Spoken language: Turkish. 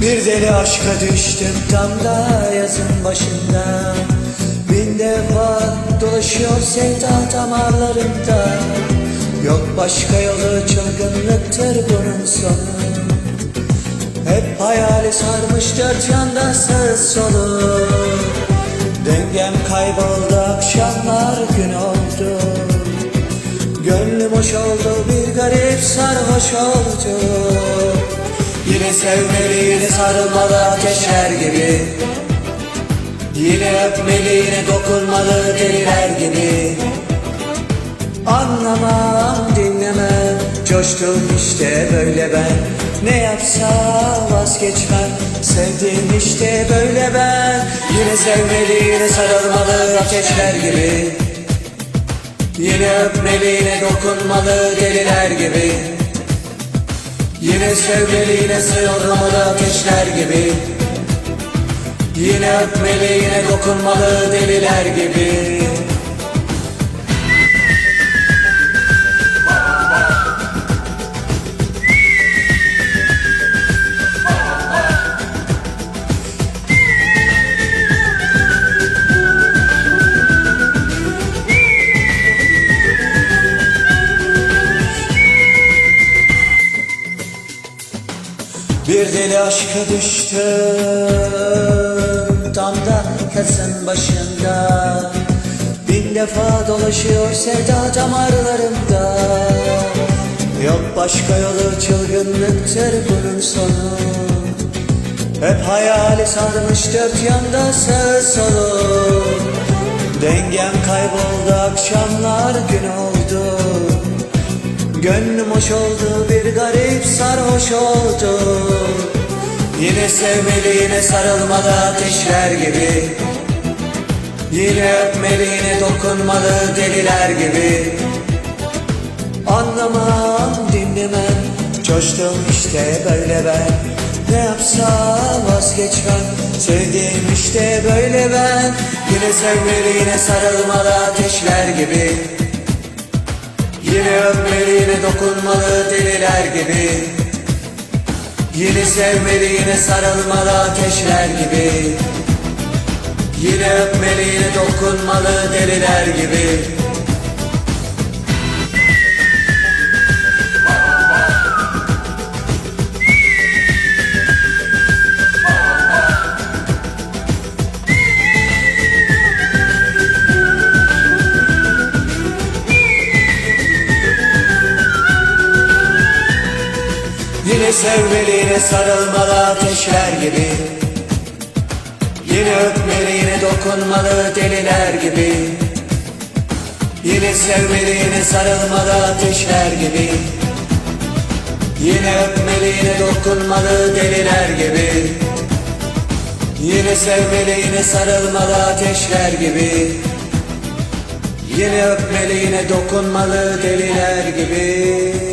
Bir deli aşka düştüm tam da yazın başında. Bin defa dolaşıyor sevda damarlarımda. Yok başka yolu çılgınlıktır bunun sonu. Hep hayali sarmış dört yanda sağ solu Dengem kayboldu akşamlar gün oldu. Gönlüm hoş oldu bir garip sarhoş oldu Yine sevmeli yine sarılmalı ateşler gibi. Yine öpmeli yine dokunmalı deliler gibi. Anlamam dinlemem. Coştum işte böyle ben. Ne yapsam vazgeçmem. Sevdim işte böyle ben. Yine sevmeli yine sarılmalı ateşler gibi. Yine öpmeli yine dokunmalı deliler gibi Yine sevmeli yine sığınmalı ateşler gibi. Yine öpmeli yine dokunmalı deliler gibi Bir deli aşka düştüm Tam da kasın başında. Bin defa dolaşıyor sevda damarlarımda. Yok başka yolu çılgınlıktır bunun sonu. Hep hayali sarmış dört yanda sağ solu Dengem kayboldu akşamlar gün oldu. Gönlüm hoş oldu bir garip sarhoş oldu Yine sevmeli yine sarılmalı ateşler gibi. Yine öpmeli yine dokunmalı deliler gibi. Anlamam dinlemem. Coştum işte böyle ben. Ne yapsam vazgeçmem. Sevdiğim işte böyle ben. Yine sevmeli yine sarılmalı ateşler gibi. Yine öpmeli yine dokunmalı deliler gibi Yine sevmeli yine sarılmalı ateşler gibi. Yine öpmeli yine dokunmalı deliler gibi Yine sevmeli yine sarılmalı ateşler gibi. Yine öpmeli yine dokunmalı deliler gibi. Yine sevmeli yine sarılmalı ateşler gibi. Yine öpmeli yine dokunmalı deliler gibi. Yine sevmeli yine sarılmalı ateşler gibi. Yine öpmeli yine dokunmalı deliler gibi